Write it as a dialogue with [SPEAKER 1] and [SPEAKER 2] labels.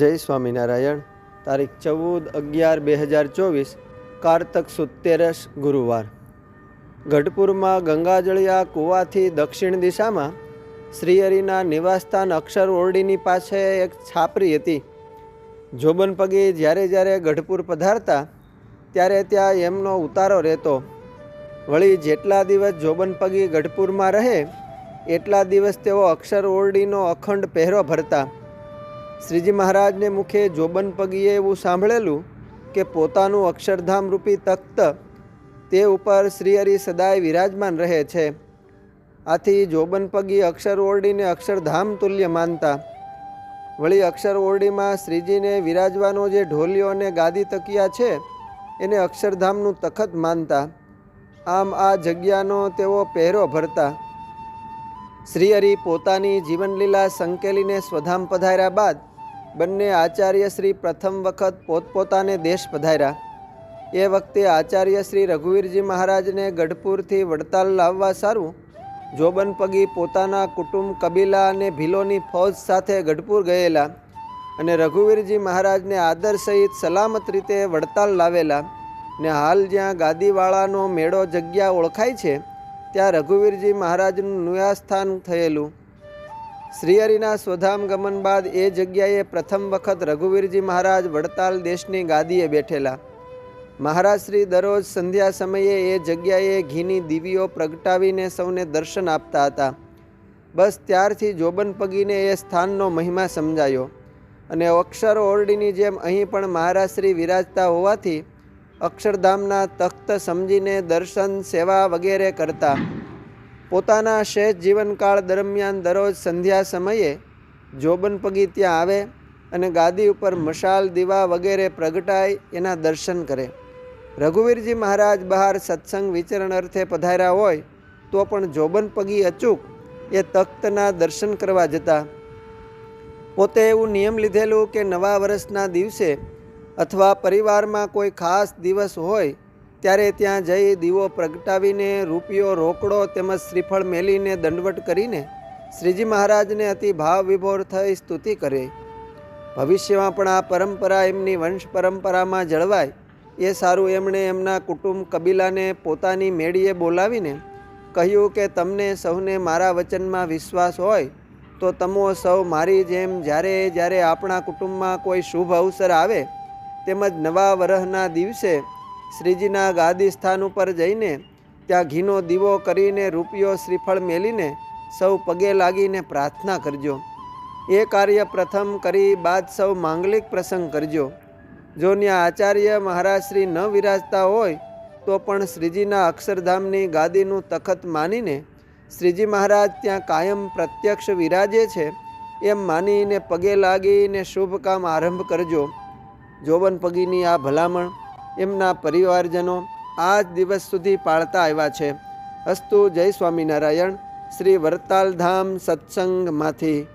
[SPEAKER 1] જય સ્વામિનારાયણ. તારીખ ચૌદ અગિયાર બે હજાર ચોવીસ, કારતક સુત્તેરસ ગુરુવાર. ગઢપુરમાં ગંગાજળિયા કૂવાથી દક્ષિણ દિશામાં શ્રીહરિના નિવાસસ્થાન અક્ષર ઓરડીની પાસે એક છાપરી હતી. જોબન પગે જ્યારે જ્યારે ગઢપુર પધારતા, ત્યારે ત્યાં એમનો ઉતારો રહેતો. વળી જેટલા દિવસ જોબન પગી ગઢપુરમાં રહે, એટલા દિવસ તેઓ અક્ષર ઓરડીનો અખંડ પહેરો ભરતા. શ્રીજી મહારાજને મુખે જોબન પગીએ એવું સાંભળેલું કે પોતાનું અક્ષરધામ રૂપી તખ્ત તે ઉપર શ્રીહરિ સદાય વિરાજમાન રહે છે. આથી જોબન પગી અક્ષર ઓરડીને અક્ષરધામ તુલ્ય માનતા. વળી અક્ષર ઓરડીમાં શ્રીજીને વિરાજવાનો જે ઢોલિયો અને ગાદી તકિયા છે, એને અક્ષરધામનું તખત માનતા. આમ આ જગ્યાનો તેઓ પહેરો ભરતા. શ્રીહરિ પોતાની જીવનલીલા સંકેલીને સ્વધામ પધાર્યા બાદ બંને આચાર્ય શ્રી પ્રથમ વખત પોતપોતાને દેશ પધાર્યા. એ વખતે આચાર્ય શ્રી રઘુવીરજી મહારાજને ગઢપુરથી વડતાલ લાવવા સારું, જોબન પગી પોતાના કુટુંબ કબીલા અને ભીલોની ફૌજ સાથે ગઢપુર ગયેલા અને રઘુવીરજી મહારાજને આદર સહિત સલામત રીતે વડતાલ લાવેલા ને હાલ જ્યાં ગાદીવાળાનો મેળો જગ્યા ઓળખાય છે ત્યાં રઘુવીરજી મહારાજનું નિવાસસ્થાન થયેલું. શ્રીહરિના સ્વધામ ગમન બાદ એ જગ્યાએ પ્રથમ વખત રઘુવીરજી મહારાજ વડતાલ દેશની ગાદીએ બેઠેલા. મહારાજ દરરોજ સંધ્યા સમયે એ જગ્યાએ ઘીની દીવીઓ પ્રગટાવીને સૌને દર્શન આપતા હતા. બસ ત્યારથી જોબન પગીને એ સ્થાનનો મહિમા સમજાયો. અને અક્ષર ઓરડીની જેમ અહીં પણ મહારાજ વિરાજતા હોવાથી અક્ષરધામના તખ્ત સમજીને દર્શન, સેવા વગેરે કરતા. પોતાના શેષ જીવનકાળ દરમિયાન દરરોજ સંધ્યા સમયે જોબન પગી ત્યાં આવે અને ગાદી ઉપર મશાલ, દીવા વગેરે પ્રગટાય એના દર્શન કરે. રઘુવીરજી મહારાજ બહાર સત્સંગ વિચરણ અર્થે પધાર્યા હોય તો પણ જોબન પગી અચૂક એ તખ્તના દર્શન કરવા જતા. પોતે એવું નિયમ લીધેલું કે નવા વર્ષના દિવસે અથવા પરિવારમાં કોઈ ખાસ દિવસ હોય, ત્યારે ત્યાં જઈ દીવો પ્રગટાવીને, રૂપિયો રોકડો તેમજ શ્રીફળ મેલીને દંડવટ કરીને શ્રીજી મહારાજને અતિ ભાવ વિભોર થઈ સ્તુતિ કરે. ભવિષ્યમાં પણ આ પરંપરા એમની વંશ પરંપરામાં જળવાય, એ સારું એમણે એમના કુટુંબ કબીલાને પોતાની મેળીએ બોલાવીને કહ્યું કે, તમને સૌને મારા વચનમાં વિશ્વાસ હોય, તો તમો સૌ મારી જેમ જ્યારે જ્યારે આપણા કુટુંબમાં કોઈ શુભ અવસર આવે તેમજ નવા વરહના દિવસે શ્રીજીના ગાદી સ્થાન ઉપર જઈને ત્યાં ઘીનો દીવો કરીને રૂપિયો શ્રીફળ મેલીને સૌ પગે લાગીને પ્રાર્થના કરજો. એ કાર્ય પ્રથમ કરી બાદ સૌ માંગલિક પ્રસંગ કરજો. જો ત્યાં આચાર્ય મહારાજ શ્રી ન વિરાજતા હોય, તો પણ શ્રીજીના અક્ષરધામની ગાદીનું તખત માનીને શ્રીજી મહારાજ ત્યાં કાયમ પ્રત્યક્ષ વિરાજે છે, એમ માનીને પગે લાગીને શુભ કામ આરંભ કરજો. જોબન પગીની આ ભલામણ એમના પરિવારજનો આ જ દિવસ સુધી પાળતા આવ્યા છે. અસ્તુ જય સ્વામિનારાયણ. શ્રી વરતાલધામ સત્સંગમાંથી